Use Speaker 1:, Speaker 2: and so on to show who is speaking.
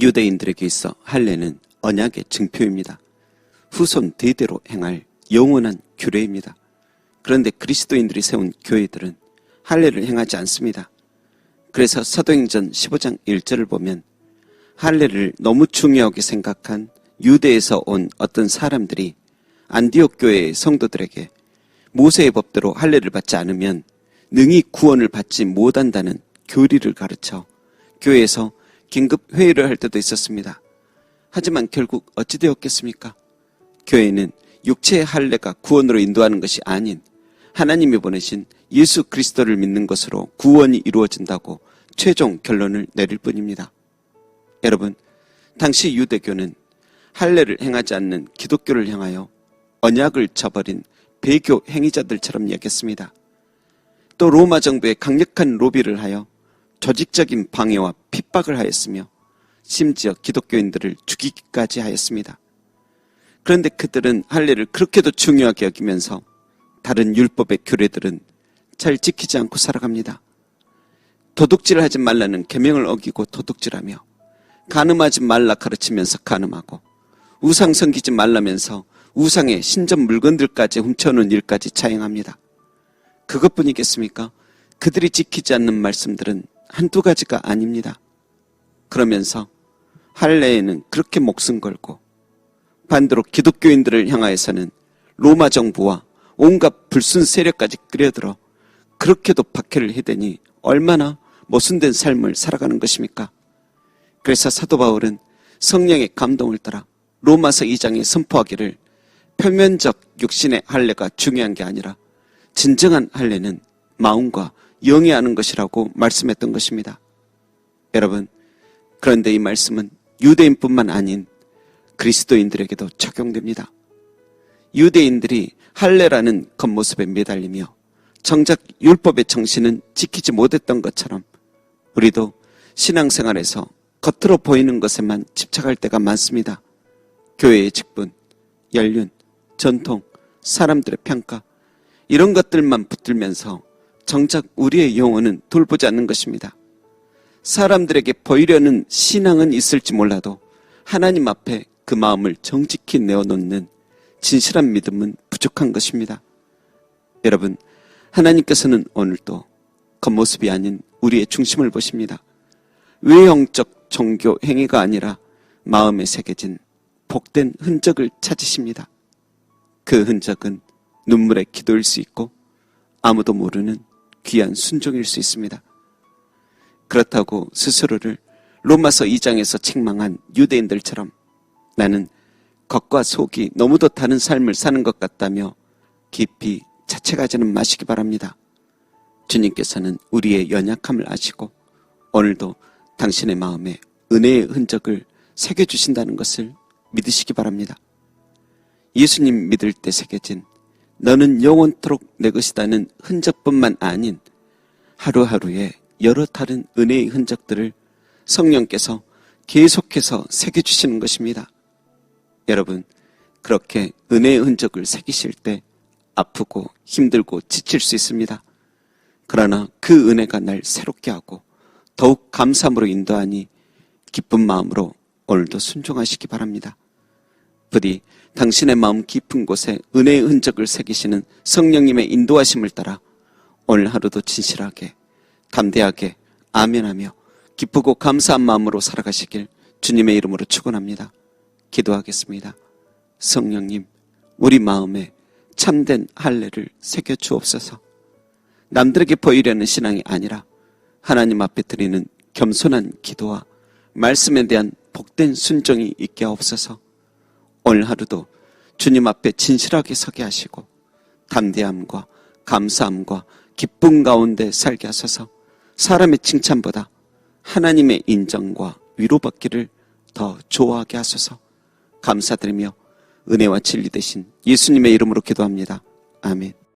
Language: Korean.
Speaker 1: 유대인들에게 있어 할례는 언약의 증표입니다. 후손 대대로 행할 영원한 규례입니다. 그런데 그리스도인들이 세운 교회들은 할례를 행하지 않습니다. 그래서 사도행전 15장 1절을 보면 할례를 너무 중요하게 생각한 유대에서 온 어떤 사람들이 안디옥 교회의 성도들에게 모세의 법대로 할례를 받지 않으면 능히 구원을 받지 못한다는 교리를 가르쳐 교회에서 긴급 회의를 할 때도 있었습니다. 하지만 결국 어찌 되었겠습니까? 교회는 육체의 할례가 구원으로 인도하는 것이 아닌 하나님이 보내신 예수 그리스도를 믿는 것으로 구원이 이루어진다고 최종 결론을 내릴 뿐입니다. 여러분, 당시 유대교는 할례를 행하지 않는 기독교를 향하여 언약을 저버린 배교 행위자들처럼 여겼습니다. 또 로마 정부의 강력한 로비를 하여 조직적인 방해와 핍박을 하였으며 심지어 기독교인들을 죽이기까지 하였습니다. 그런데 그들은 할례를 그렇게도 중요하게 여기면서 다른 율법의 규례들은 잘 지키지 않고 살아갑니다. 도둑질 하지 말라는 계명을 어기고 도둑질하며 간음하지 말라 가르치면서 간음하고 우상 섬기지 말라면서 우상의 신전 물건들까지 훔쳐오는 일까지 자행합니다. 그것뿐이겠습니까? 그들이 지키지 않는 말씀들은 한두 가지가 아닙니다. 그러면서 할례에는 그렇게 목숨 걸고 반대로 기독교인들을 향하여서는 로마 정부와 온갖 불순 세력까지 끌어들어 그렇게도 박해를 해대니 얼마나 모순된 삶을 살아가는 것입니까? 그래서 사도 바울은 성령의 감동을 따라 로마서 2장에 선포하기를 표면적 육신의 할례가 중요한 게 아니라 진정한 할례는 마음과 영이 하는 것이라고 말씀했던 것입니다. 여러분, 그런데 이 말씀은 유대인뿐만 아닌 그리스도인들에게도 적용됩니다. 유대인들이 할례라는 겉모습에 매달리며 정작 율법의 정신은 지키지 못했던 것처럼 우리도 신앙생활에서 겉으로 보이는 것에만 집착할 때가 많습니다. 교회의 직분, 연륜, 전통, 사람들의 평가 이런 것들만 붙들면서 정작 우리의 영혼은 돌보지 않는 것입니다. 사람들에게 보이려는 신앙은 있을지 몰라도 하나님 앞에 그 마음을 정직히 내어놓는 진실한 믿음은 부족한 것입니다. 여러분, 하나님께서는 오늘도 겉모습이 아닌 우리의 중심을 보십니다. 외형적 종교 행위가 아니라 마음에 새겨진 복된 흔적을 찾으십니다. 그 흔적은 눈물의 기도일 수 있고 아무도 모르는 귀한 순종일 수 있습니다. 그렇다고 스스로를 로마서 2장에서 책망한 유대인들처럼 나는 겉과 속이 너무도 다른 삶을 사는 것 같다며 깊이 자책하지는 마시기 바랍니다. 주님께서는 우리의 연약함을 아시고 오늘도 당신의 마음에 은혜의 흔적을 새겨주신다는 것을 믿으시기 바랍니다. 예수님 믿을 때 새겨진 너는 영원토록 내 것이다는 흔적뿐만 아닌 하루하루의 여러 다른 은혜의 흔적들을 성령께서 계속해서 새겨주시는 것입니다. 여러분, 그렇게 은혜의 흔적을 새기실 때 아프고 힘들고 지칠 수 있습니다. 그러나 그 은혜가 날 새롭게 하고 더욱 감사함으로 인도하니 기쁜 마음으로 오늘도 순종하시기 바랍니다. 부디 당신의 마음 깊은 곳에 은혜의 흔적을 새기시는 성령님의 인도하심을 따라 오늘 하루도 진실하게 담대하게 아멘하며 기쁘고 감사한 마음으로 살아가시길 주님의 이름으로 축원합니다. 기도하겠습니다. 성령님, 우리 마음에 참된 할례를 새겨 주옵소서. 남들에게 보이려는 신앙이 아니라 하나님 앞에 드리는 겸손한 기도와 말씀에 대한 복된 순종이 있게 하옵소서. 오늘 하루도 주님 앞에 진실하게 서게 하시고 담대함과 감사함과 기쁨 가운데 살게 하소서. 사람의 칭찬보다 하나님의 인정과 위로받기를 더 좋아하게 하소서. 감사드리며 은혜와 진리 대신 예수님의 이름으로 기도합니다. 아멘.